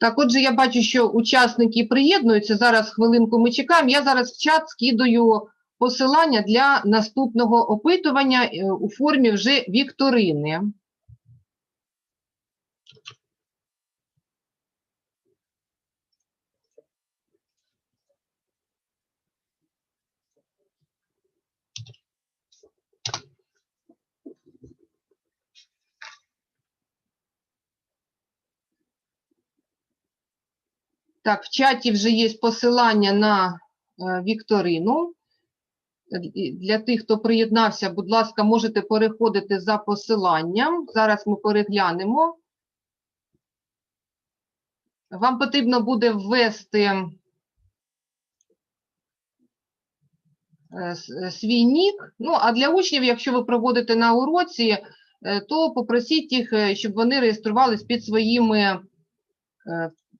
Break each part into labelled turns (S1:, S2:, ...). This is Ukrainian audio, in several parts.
S1: Так, отже, я бачу, що учасники приєднуються. Зараз хвилинку ми чекаємо. Я зараз в чат скидаю посилання для наступного опитування е, у формі вже вікторини. Так, в чаті вже є посилання на е, вікторину. Е, Для тих, хто приєднався, будь ласка, можете переходити за посиланням. Зараз ми переглянемо. Вам потрібно буде ввести е, свій нік. Ну, а для учнів, якщо ви проводите на уроці, то попросіть їх, щоб вони реєструвались під своїми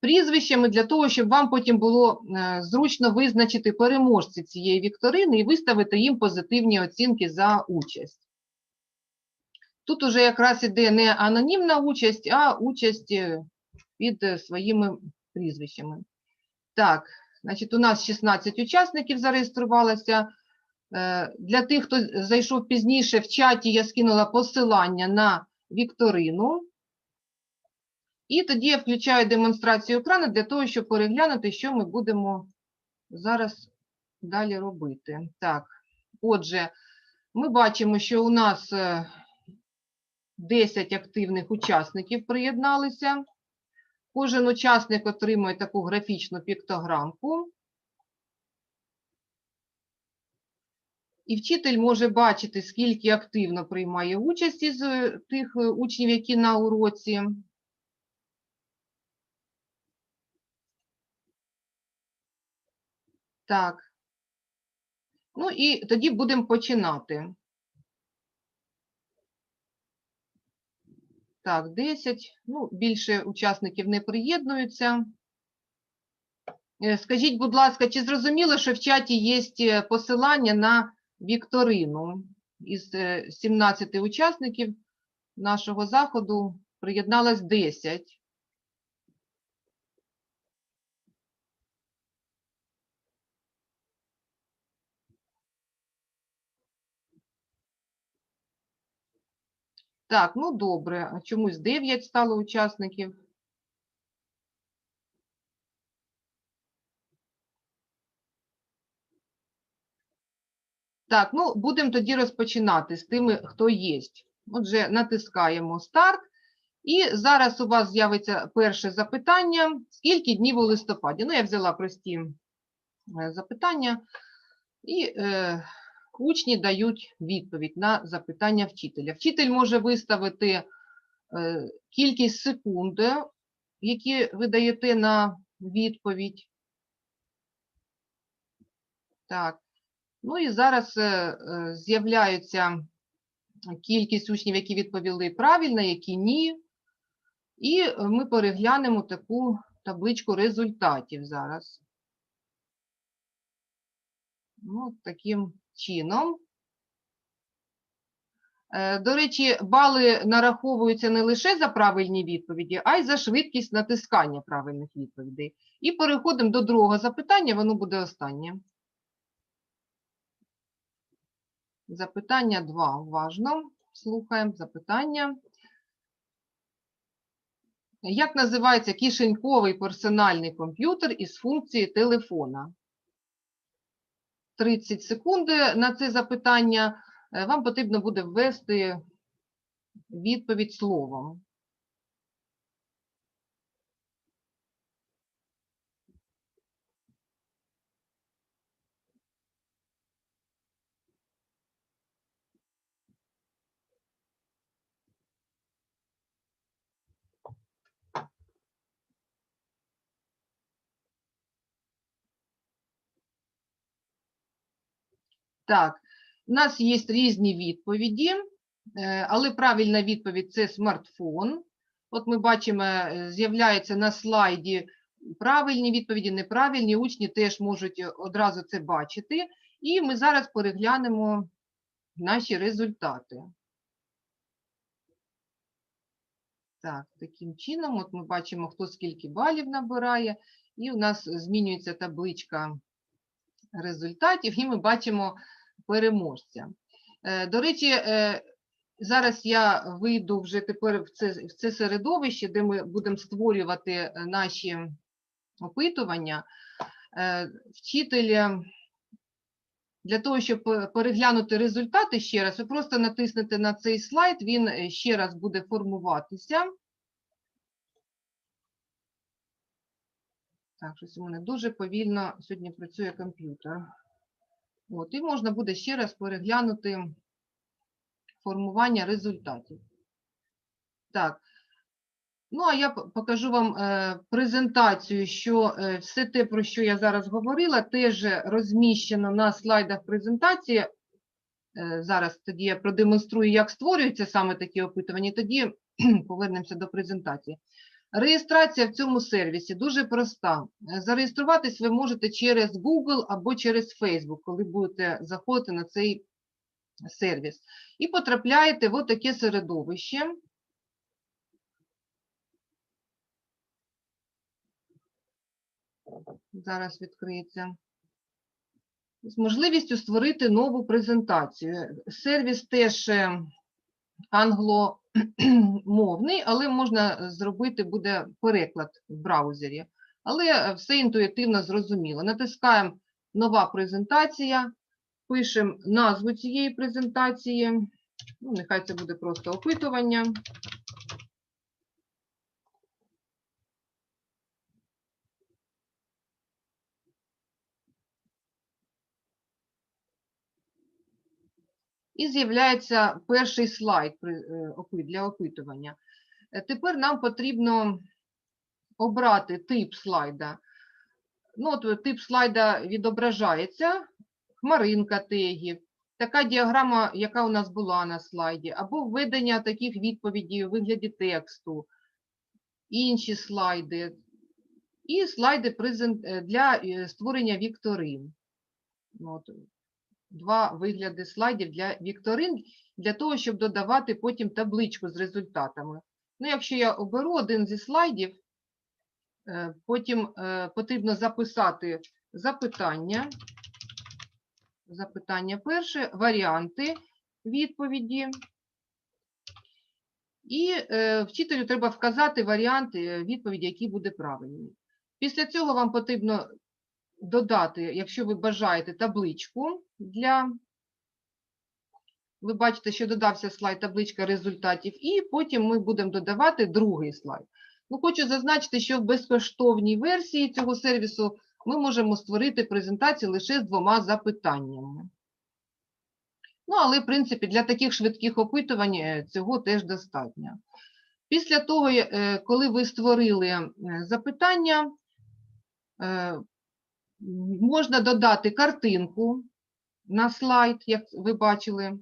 S1: прізвищами для того, щоб вам потім було е, зручно визначити переможці цієї вікторини і виставити їм позитивні оцінки за участь. Тут уже якраз іде не анонімна участь, а участь е, під е, своїми прізвищами. Так, значить, у нас 16 учасників зареєструвалося. Для тих, хто зайшов пізніше в чаті, я скинула посилання на вікторину. І тоді я включаю демонстрацію екрану для того, щоб переглянути, що ми будемо зараз далі робити. Так, отже, ми бачимо, що у нас е, 10 активних учасників приєдналися. Кожен учасник отримує таку графічну піктограмку. І вчитель може бачити, скільки активно приймає участь із е, тих е, учнів, які на уроці. Так. Ну і тоді будемо починати. Так, 10. Ну, більше учасників не приєднуються. Е, Скажіть, будь ласка, чи зрозуміло, що в чаті є посилання на вікторину? Із е, 17 учасників нашого заходу приєдналось 10. Так, ну добре. Чомусь 9 стало учасників. Так, ну будемо тоді розпочинати з тими, хто є. Отже, натискаємо старт. І зараз у вас з'явиться перше запитання. Скільки днів у листопаді? Ну, я взяла прості е, запитання. І е, учні дають відповідь на запитання вчителя. Вчитель може виставити е, кількість секунд, які ви даєте на відповідь. Так. Ну і зараз е, е, з'являється кількість учнів, які відповіли правильно, які ні. І ми переглянемо таку табличку результатів зараз. Ну, таким чином. Е, До речі, бали нараховуються не лише за правильні відповіді, а й за швидкість натискання правильних відповідей. І переходимо до другого запитання, воно буде останнє. Запитання 2. Уважно слухаємо запитання. Як називається кишеньковий персональний комп'ютер із функції телефона? 30 секунд на це запитання. Е, Вам потрібно буде ввести відповідь словом. Так, у нас є різні відповіді, е, але правильна відповідь це смартфон. От ми бачимо, е, з'являється на слайді правильні відповіді, неправильні. Учні теж можуть одразу це бачити. І ми зараз переглянемо наші результати. Так, таким чином, от ми бачимо, хто скільки балів набирає, і у нас змінюється табличка результатів, і ми бачимо переможця. Е, До речі, е, зараз я вийду вже тепер в це, в це середовище, де ми будемо створювати е, наші опитування. Вчитель для того, щоб переглянути результати ще раз, ви просто натиснете на цей слайд, він ще раз буде формуватися. Так, щось у мене дуже повільно сьогодні працює комп'ютер. От, і можна буде ще раз переглянути формування результатів. Так. Ну, а я покажу вам е, презентацію, що е, все те, про що я зараз говорила, теж розміщено на слайдах презентації. Е, зараз тоді я продемонструю, як створюються саме такі опитування, тоді повернемося до презентації. Реєстрація в цьому сервісі дуже проста. Е, Зареєструватись ви можете через Google або через Facebook, коли будете заходити на цей сервіс. І потрапляєте в таке середовище. Зараз відкриється. З можливістю створити нову презентацію. Сервіс теж е, англомовний, але можна зробити буде переклад в браузері. Але е, все інтуїтивно зрозуміло. Натискаємо нова презентація, пишемо назву цієї презентації. Ну, нехай це буде просто опитування. І з'являється перший слайд е, для опитування. Е, Тепер нам потрібно обрати тип слайда. Ну, от е, тип слайда відображається, хмаринка тегів, така діаграма, яка у нас була на слайді, або введення таких відповідей у вигляді тексту, інші слайди, і слайди для створення вікторин. Ну, От, два вигляди слайдів для вікторин, для того, щоб додавати потім табличку з результатами. Ну, якщо я оберу один зі слайдів, е, потім е, потрібно записати запитання. Запитання перше, варіанти відповіді. І е, вчителю треба вказати варіант е, відповіді, який буде правильний. Після цього вам потрібно додати, якщо ви бажаєте, табличку для. Ви бачите, що додався слайд табличка результатів, і потім ми будемо додавати другий слайд. Ну, хочу зазначити, що в безкоштовній версії цього сервісу ми можемо створити презентацію лише з двома запитаннями. Ну, але, в принципі, для таких швидких опитувань е, цього теж достатньо. Після того, е, коли ви створили е, запитання, можна додати картинку на слайд, як ви бачили,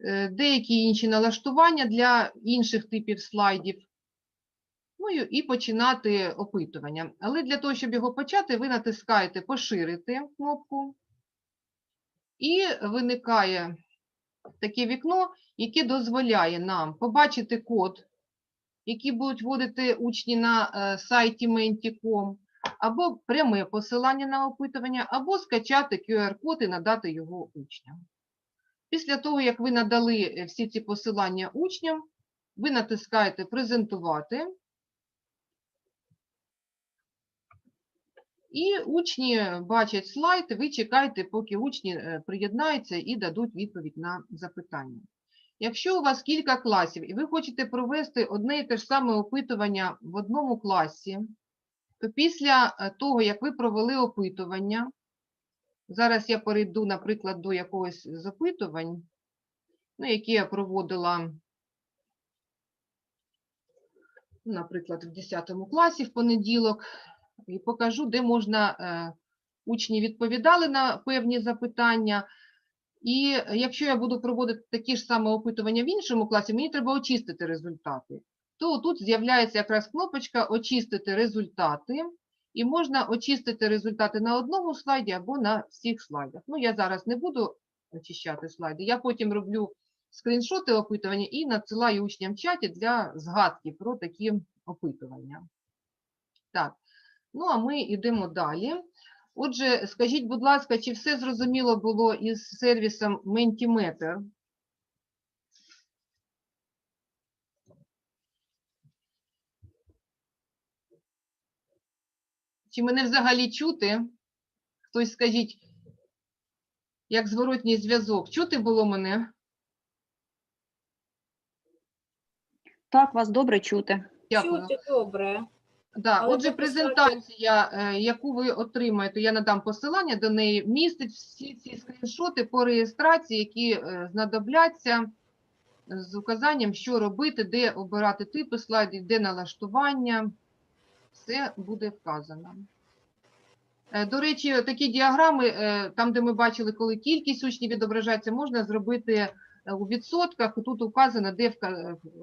S1: е, деякі інші налаштування для інших типів слайдів. Ну і, починати опитування. Але для того, щоб його почати, ви натискаєте Поширити кнопку, і виникає таке вікно, яке дозволяє нам побачити код, який будуть вводити учні на е, сайті Menti.com, або пряме посилання на опитування, або скачати QR-код і надати його учням. Після того, як ви надали е, всі ці посилання учням, ви натискаєте Презентувати. І учні бачать слайд, ви чекаєте, поки учні е, приєднаються і дадуть відповідь на запитання. Якщо у вас кілька класів і ви хочете провести одне і те ж саме опитування в одному класі, то після е, того, як ви провели опитування, зараз я перейду, наприклад, до якогось з опитувань, ну, які я проводила, наприклад, в 10 класі в понеділок, і покажу, де можна, е, учні відповідали на певні запитання. І якщо я буду проводити такі ж саме опитування в іншому класі, мені треба очистити результати. То тут з'являється якраз кнопочка Очистити результати. І можна очистити результати на одному слайді або на всіх слайдах. Ну, я зараз не буду очищати слайди, я потім роблю скріншоти опитування і надсилаю учням в чаті для згадки про такі опитування. Так, ну а ми йдемо далі. Отже, скажіть, будь ласка, чи все зрозуміло було із сервісом Mentimeter? Чи мене взагалі чути? Хтось скажіть, як зворотній зв'язок. Чути було мене?
S2: Так, вас добре чути.
S1: Дякую.
S3: Чути добре.
S1: Да,
S3: Але
S1: отже, презентація, е, яку ви отримаєте, я надам посилання до неї, містить всі ці скріншоти по реєстрації, які е, знадобляться з указанням, що робити, де обирати типи слайдів, де налаштування. Все буде вказано. Е, До речі, такі діаграми, е, там, де ми бачили, коли кількість учнів відображається, можна зробити е, у відсотках. Тут указано, де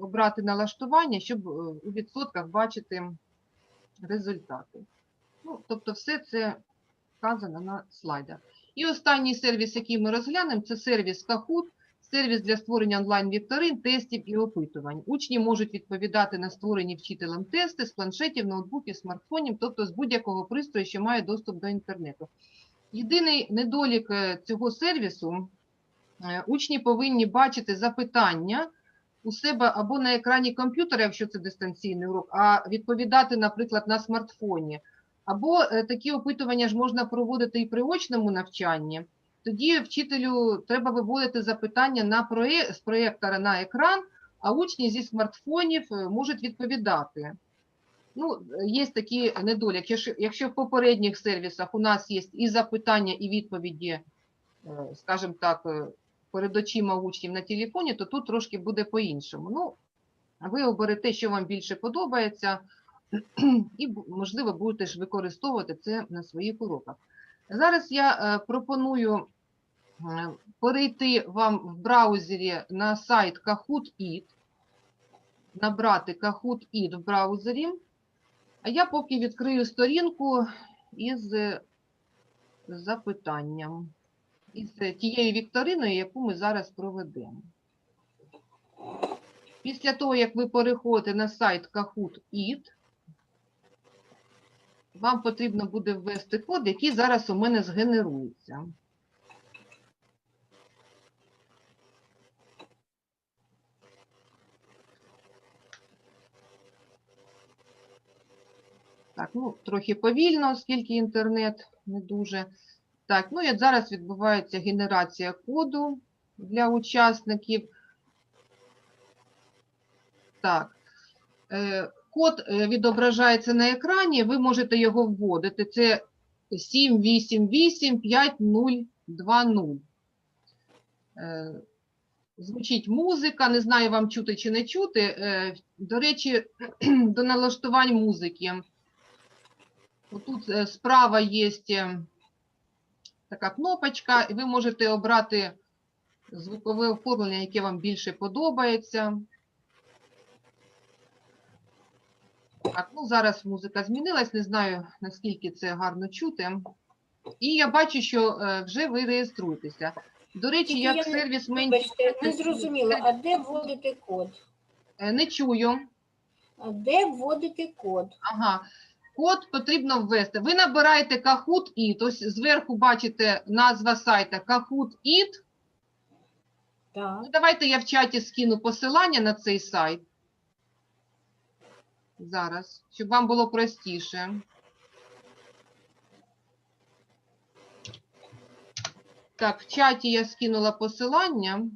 S1: обрати налаштування, щоб у відсотках бачити результати. Ну, тобто все це вказано на слайдах. І останній сервіс, який ми розглянемо, це сервіс Kahoot, сервіс для створення онлайн-вікторин, тестів і опитувань. Учні можуть відповідати на створені вчителем тести з планшетів, ноутбуків, смартфонів, тобто з будь-якого пристрою, що має доступ до інтернету. Єдиний недолік е, цього сервісу е, учні повинні бачити запитання у себе або на екрані комп'ютера, якщо це дистанційний урок, а відповідати, наприклад, на смартфоні. Або е, такі опитування ж можна проводити і при очному навчанні. Тоді вчителю треба виводити запитання на проє... з проєктора на екран, а учні зі смартфонів е, можуть відповідати. Ну, є такі недоліки. Якщо, якщо в попередніх сервісах у нас є і запитання, і відповіді, е, скажімо так, е, перед очима учнів на телефоні, то тут трошки буде по-іншому. Ну, ви оберете, що вам більше подобається, і, можливо, будете ж використовувати це на своїх уроках. Зараз я е, пропоную е, перейти вам в браузері на сайт Kahoot.it, набрати Kahoot.it в браузері, а я поки відкрию сторінку із запитанням із тією вікториною, яку ми зараз проведемо. Після того, як ви переходите на сайт Kahoot.it, вам потрібно буде ввести код, який зараз у мене згенерується. Так, ну, трохи повільно, оскільки інтернет не дуже. Так, ну і зараз відбувається генерація коду для учасників. Так, е, код е, відображається на екрані, ви можете його вводити. Це 7885020. Е, Звучить музика, не знаю, вам чути чи не чути. Е, До речі, до налаштувань музики. Тут справа є така кнопочка, і ви можете обрати звукове оформлення, яке вам більше подобається. Так, ну зараз музика змінилась, не знаю, наскільки це гарно чути. І я бачу, що е, вже ви реєструєтеся. До речі,
S3: Тільки
S1: як
S3: я не-
S1: сервіс
S3: Вибачте, не зрозуміло, а де вводити код?
S1: Е, Не чую.
S3: А де вводити код?
S1: Ага. Код потрібно ввести. Ви набираєте Kahoot It. Ось зверху бачите назва сайта Kahoot It.
S3: Так.
S1: Ну, давайте я в чаті скину посилання на цей сайт. Зараз, щоб вам було простіше. Так, в чаті я скинула посилання.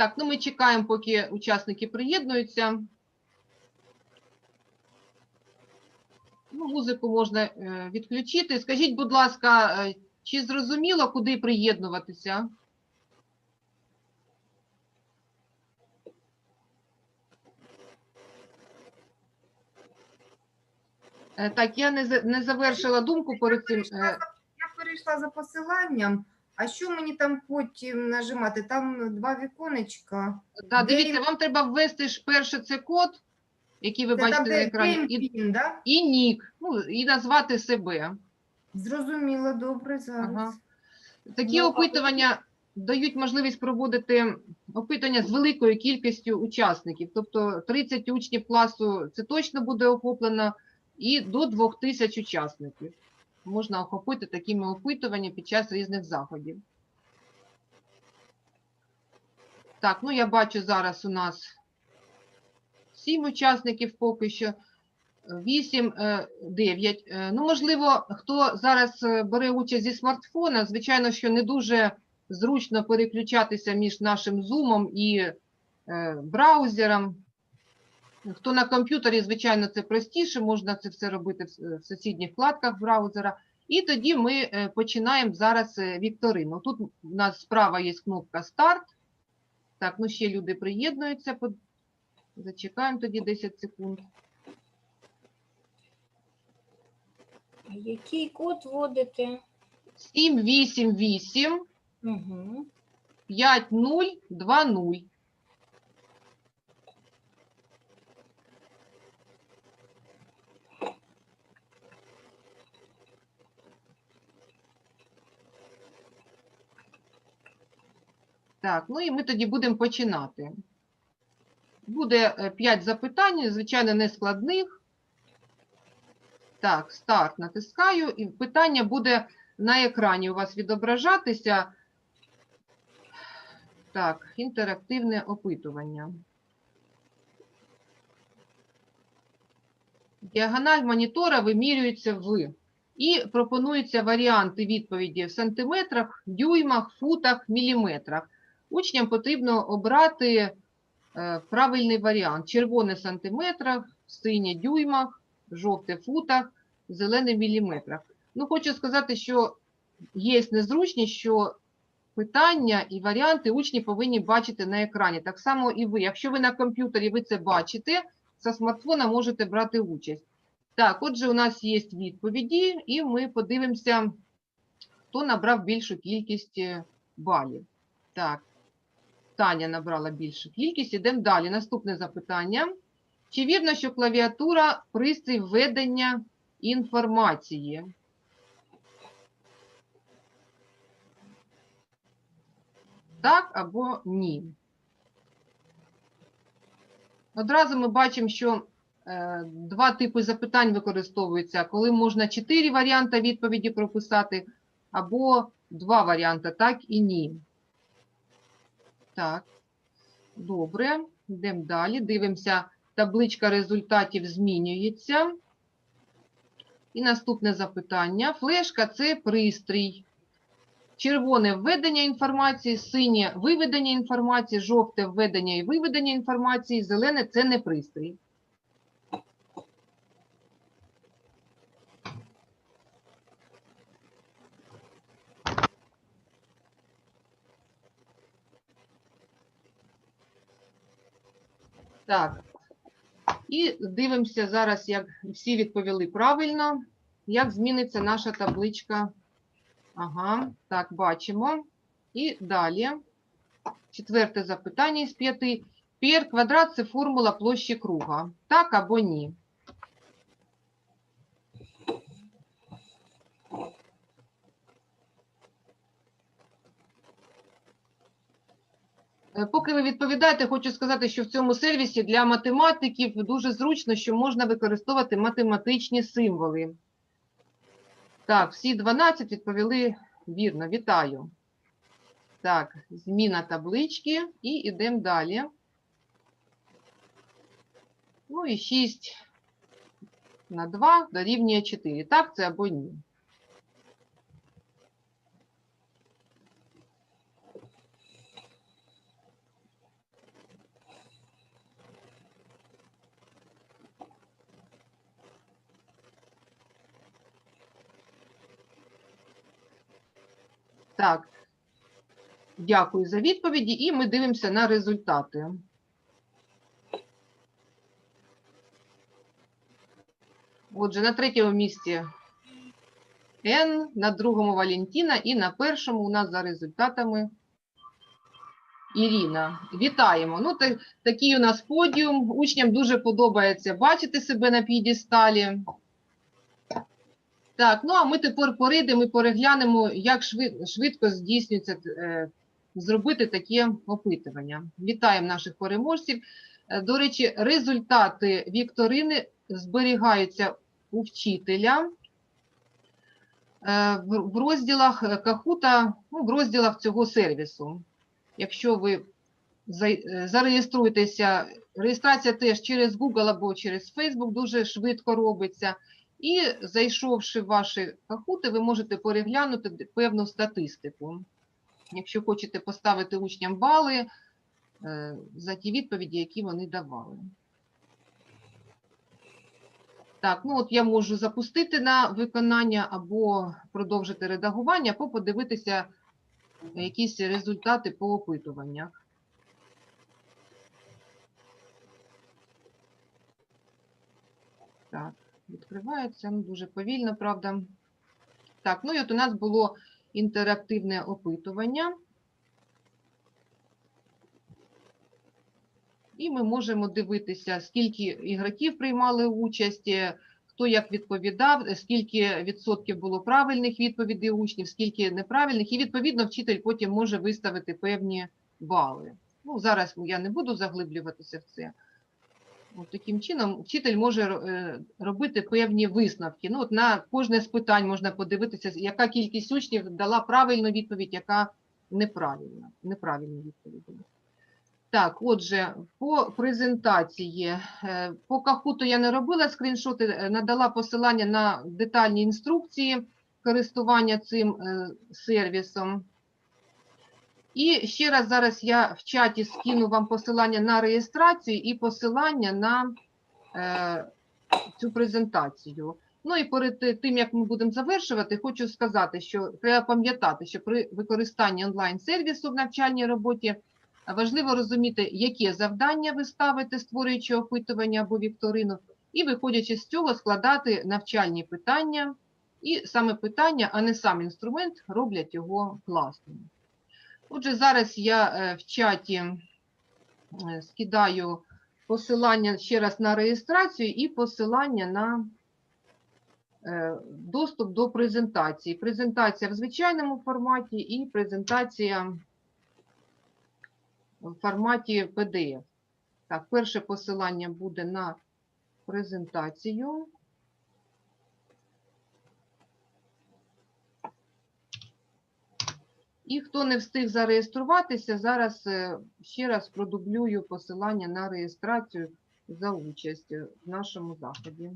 S1: Так, ну ми чекаємо, поки учасники приєднуються. Ну, музику можна е, відключити. Скажіть, будь ласка, е, чи зрозуміло, куди приєднуватися? Е, Так, я не, не завершила думку перед цим.
S4: Я перейшла за посиланням. А що мені там потім нажимати? Там два віконечка.
S1: Да,
S4: Де
S1: дивіться, вам треба ввести ж перше це код, який ви
S4: Це там,
S1: бачите на
S4: де
S1: екрані, і,
S4: да?
S1: і нік, ну, і назвати себе.
S4: Зрозуміло, добре, зараз.
S1: Ага. Такі
S4: Ну, а
S1: опитування дають можливість проводити опитування з великою кількістю учасників. Тобто 30 учнів класу це точно буде охоплено, і до 2000 учасників можна охопити такими опитуваннями під час різних заходів. Так, ну я бачу зараз у нас 7 учасників поки що. 8, 9. Ну, можливо, хто зараз е, бере участь зі смартфона, звичайно, що не дуже зручно переключатися між нашим зумом і е, браузером. Хто на комп'ютері, звичайно, це простіше, можна це все робити в сусідніх вкладках браузера. І тоді ми е, починаємо зараз е, вікторину. Тут у нас справа є кнопка старт. Так, ну ще люди приєднуються. Зачекаємо тоді 10 секунд.
S3: Який код вводите?
S1: 788
S3: Угу.
S1: 5020. Так, ну і ми тоді будемо починати. Буде 5 запитань, звичайно, не складних. Так, старт натискаю, і питання буде на екрані у вас відображатися. Так, інтерактивне опитування. Діагональ монітора вимірюється в. І пропонуються варіанти відповіді в сантиметрах, дюймах, футах, міліметрах. Учням потрібно обрати е, правильний варіант. Червоне сантиметрах, синє дюймах, жовте футах, зелене міліметрах. Ну, хочу сказати, що є незручність, що питання і варіанти учні повинні бачити на екрані. Так само і ви. Якщо ви на комп'ютері ви це бачите, зі смартфона можете брати участь. Так, отже, у нас є відповіді, і ми подивимося, хто набрав більшу кількість е, балів. Так, Таня набрала більшу кількість. Ідемо далі. Наступне запитання. Чи вірно, що клавіатура пристрій введення інформації? Так або ні. Одразу ми бачимо, що е, два типи запитань використовуються, коли можна чотири варіанти відповіді прописати, або два варіанти, так і ні. Так, добре, йдемо далі. Дивимося, табличка результатів змінюється. І наступне запитання. Флешка це пристрій. Червоне введення інформації, синє виведення інформації, жовте введення і виведення інформації, зелене це не пристрій. Так. І дивимося зараз, як всі відповіли правильно, як зміниться наша табличка Ага, так, бачимо. І далі. Четверте запитання із п'яти. Пір квадрат це формула площі круга. Так або ні? Поки ви відповідаєте, хочу сказати, що в цьому сервісі для математиків дуже зручно, що можна використовувати математичні символи. Так, всі 12 відповіли вірно. Вітаю. Так, зміна таблички і йдемо далі. Ну і 6 на 2 дорівнює 4. Так, це або ні. Так. Дякую за відповіді, і ми дивимося на результати. Отже, на третьому місці Н, на другому Валентина і на першому у нас за результатами Ірина. Вітаємо. Ну, та, такий у нас подіум. Учням дуже подобається бачити себе на п'єдесталі. Так, ну а ми тепер перейдемо і переглянемо, як швидко здійснюється е, зробити таке опитування. Вітаємо наших переможців. Е, До речі, результати вікторини зберігаються у вчителя е, в розділах Кахута, ну, в розділах цього сервісу. Якщо ви зареєструєтеся, реєстрація теж через Google або через Facebook дуже швидко робиться. І зайшовши в ваші кахути, ви можете переглянути певну статистику. Якщо хочете поставити учням бали е, за ті відповіді, які вони давали. Так, ну от я можу запустити на виконання або продовжити редагування, або подивитися якісь результати по опитуваннях. Так, відкривається, ну дуже повільно, правда. Так, ну і от у нас було інтерактивне опитування. І ми можемо дивитися, скільки ігроків приймали участь, е, хто як відповідав, е, скільки відсотків було правильних відповідей учнів, скільки неправильних, і відповідно вчитель потім може виставити певні бали. Ну, зараз я не буду заглиблюватися в це. От таким чином вчитель може е, робити певні висновки. Ну, от на кожне з питань можна подивитися, яка кількість учнів дала правильну відповідь, яка неправильна, неправильну відповідь. Так, отже, по презентації. е, По кахуту я не робила скріншоти, е, надала посилання на детальні інструкції користування цим сервісом. І ще раз зараз я в чаті скину вам посилання на реєстрацію і посилання на е, цю презентацію. Ну і перед е, тим, як ми будемо завершувати, хочу сказати, що треба пам'ятати, що при використанні онлайн-сервісу в навчальній роботі важливо розуміти, яке завдання ви ставите, створюючи опитування або вікторину, і виходячи з цього, складати навчальні питання. І саме питання, а не сам інструмент, роблять його класним. Отже, зараз я е, в чаті е, скидаю посилання ще раз на реєстрацію і посилання на е, доступ до презентації. Презентація в звичайному форматі і презентація в форматі PDF. Так, перше посилання буде на презентацію. І хто не встиг зареєструватися, зараз е, ще раз продублюю посилання на реєстрацію за участь в нашому заході.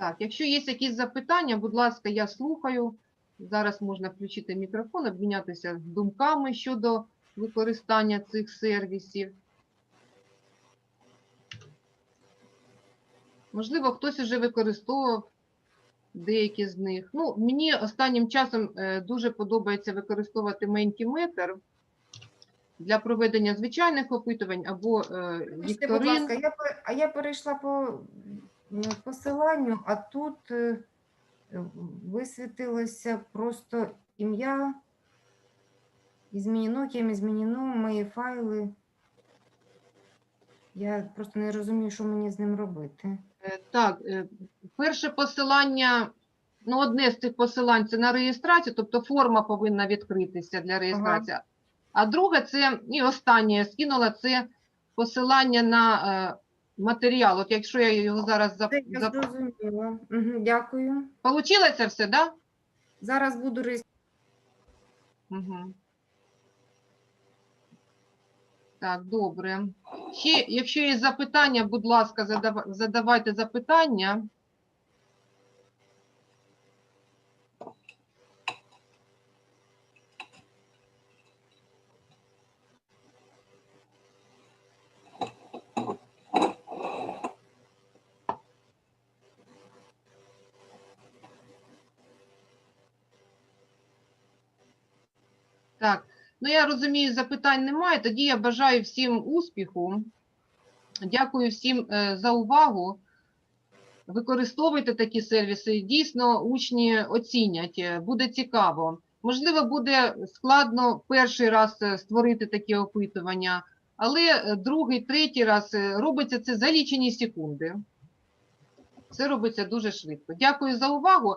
S1: Так, якщо є якісь запитання, будь ласка, я слухаю. Зараз можна включити мікрофон, обмінятися думками щодо використання цих сервісів. Можливо, хтось вже використовував деякі з них. Ну, мені останнім часом е, дуже подобається використовувати Mentimeter для проведення звичайних опитувань або е,
S4: Вибачте, будь ласка, я, а я перейшла по посиланню, а тут е, висвітилося просто ім'я. Змінено, ким змінено, мої файли. Я просто не розумію, що мені з ним робити.
S1: Е, Так, е, перше посилання, ну, одне з цих посилань це на реєстрацію, тобто форма повинна відкритися для реєстрації. А друге, це і останнє я скинула, це посилання на матеріал. От якщо я його зараз зап...
S4: Це я
S1: зап...
S4: зрозуміла. Угу, дякую.
S1: Получилося все, да?
S4: Зараз буду реєструвати.
S1: Угу. Так, добре. Ще, якщо є запитання, будь ласка, задавайте запитання. Ну, я розумію, запитань немає. Тоді я бажаю всім успіху. Дякую всім е, за увагу. Використовуйте такі сервіси. Дійсно, учні оцінять. Буде цікаво. Можливо, буде складно перший раз е, створити такі опитування, але е, другий, третій раз робиться це за лічені секунди. Це робиться дуже швидко. Дякую за увагу.